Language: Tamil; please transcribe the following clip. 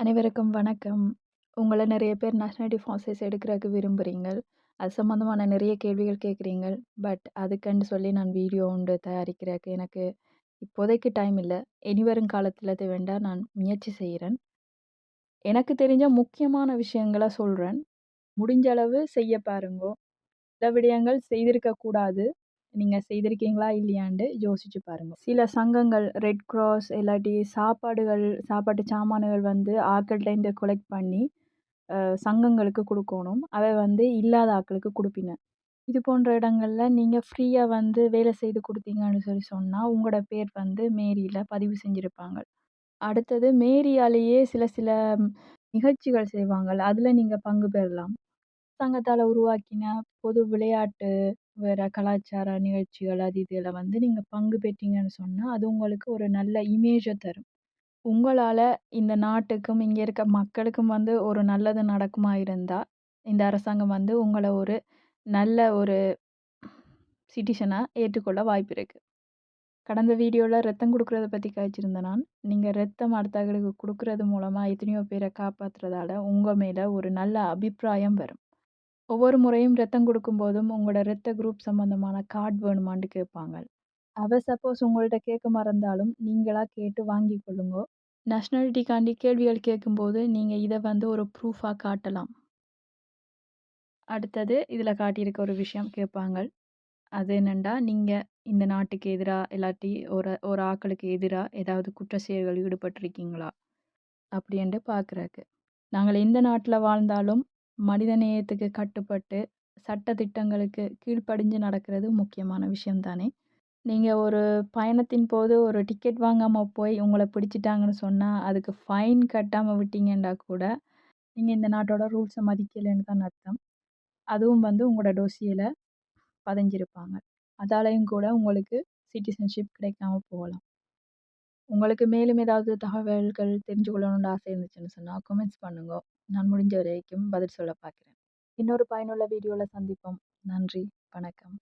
அனைவருக்கும் வணக்கம். உங்களை நிறைய பேர் நேஷனாலிட்டி ஃபார்மசிஸ் எடுக்கிறதுக்கு விரும்புகிறீங்க அது சம்மந்தமான நிறைய கேள்விகள் கேட்குறீங்கள். பட் அதுக்குன்னு சொல்லி நான் வீடியோ உண்டு தயாரிக்கிறக்கு எனக்கு இப்போதைக்கு டைம் இல்லை இனிவரும் காலத்தில் இது வேண்டாம் நான் முயற்சி செய்கிறேன் எனக்கு தெரிஞ்ச முக்கியமான விஷயங்களை சொல்கிறேன் முடிஞ்ச அளவு செய்ய பாருங்கோ. சில விடயங்கள் செய்திருக்கக்கூடாது நீங்கள் செய்திருக்கீங்களா இல்லையாண்டு யோசிச்சு பாருங்கள் சில சங்கங்கள் ரெட் கிராஸ் இல்லாட்டி சாப்பாடுகள் சாப்பாட்டு சாமான்கள் வந்து ஆட்கள்ட்டேருந்து கொலெக்ட் பண்ணி சங்கங்களுக்கு கொடுக்கணும் அவை வந்து இல்லாத ஆட்களுக்கு குடுப்பின. இது போன்ற இடங்களில் நீங்கள் ஃப்ரீயாக வந்து வேலை செய்து கொடுத்தீங்கன்னு சொல்லி சொன்னால் உங்களோட பேர் வந்து மேரியில் பதிவு செஞ்சுருப்பாங்க அடுத்தது மேரியாலேயே சில சில நிகழ்ச்சிகள் செய்வாங்கள். அதில் நீங்கள் பங்கு பெறலாம். அரசாங்கத்தால் உருவாக்கின பொது விளையாட்டு, வேறு கலாச்சார நிகழ்ச்சிகள் அது இதில் வந்து நீங்கள் பங்கு பெற்றீங்கன்னு சொன்னால் அது உங்களுக்கு ஒரு நல்ல இமேஜை தரும். உங்களால் இந்த நாட்டுக்கும், இங்கே இருக்க மக்களுக்கும் வந்து ஒரு நல்லது நடக்குமா இருந்தால் இந்த அரசாங்கம் வந்து உங்களை ஒரு நல்ல ஒரு சிட்டிசனாக ஏற்றுக்கொள்ள வாய்ப்பு இருக்குது கடந்த வீடியோவில் ரத்தம் கொடுக்குறத பற்றி காய்ச்சிருந்தேன் நான். நீங்கள் ரத்தம் அடுத்தவர்களுக்கு கொடுக்குறது மூலமாக எத்தனையோ பேரை காப்பாற்றுறதால உங்கள் மேலே ஒரு நல்ல அபிப்பிராயம் வரும். ஒவ்வொரு முறையும் ரத்தம் கொடுக்கும்போதும், உங்களோட ரத்த குரூப் சம்மந்தமான கார்டு வேணுமான்னு கேட்பாங்க. அவ சப்போஸ் உங்கள்ட்ட கேட்க மறந்தாலும், நீங்களா கேட்டு வாங்கிக் கொள்ளுங்கோ. நேஷனாலிட்டிக்காண்டி கேள்விகள் கேட்கும்போது, நீங்க இத வந்து ஒரு ப்ரூஃபா காட்டலாம். அடுத்தது இதுல காட்டியிருக்க ஒரு விஷயம் கேட்பாங்க அது என்னெண்டா நீங்க இந்த நாட்டுக்கு எதிரா இல்லாட்டி ஒரு ஒரு ஆக்களுக்கு எதிரா ஏதாவது குற்ற செயல்கள் ஈடுபட்டிருக்கீங்களா? அப்படின்ட்டு பார்க்குறக்கு. நாங்கள் எந்த நாட்டுல வாழ்ந்தாலும் மனித நேயத்துக்கு கட்டுப்பட்டு, சட்ட திட்டங்களுக்கு கீழ்ப்படிஞ்சு நடக்கிறது முக்கியமான விஷயம் தானே! ஒரு பயணத்தின் போது ஒரு டிக்கெட் வாங்காமல் போய் உங்களை பிடிச்சிட்டாங்கன்னு சொன்னால் அதுக்கு ஃபைன் கட்டாமல் விட்டீங்கன்னா கூட, நீங்கள் இந்த நாட்டோட ரூல்ஸை மதிக்கலைன்னு தான் அர்த்தம். அதுவும் வந்து உங்களோட டோசியில் பதிஞ்சிருப்பாங்க. அதாலேயும் கூட உங்களுக்கு சிட்டிசன்ஷிப் கிடைக்காம போகலாம். உங்களுக்கு மேலும் ஏதாவது தகவல்கள் தெரிஞ்சு கொள்ளணும்னு ஆசை இருந்துச்சுன்னு சொன்னால் கமெண்ட்ஸ் பண்ணுங்க நான் முடிஞ்ச வரைக்கும் பதில் சொல்ல பார்க்குறேன் இன்னொரு பயனுள்ள வீடியோவில் சந்திப்போம். நன்றி, வணக்கம்.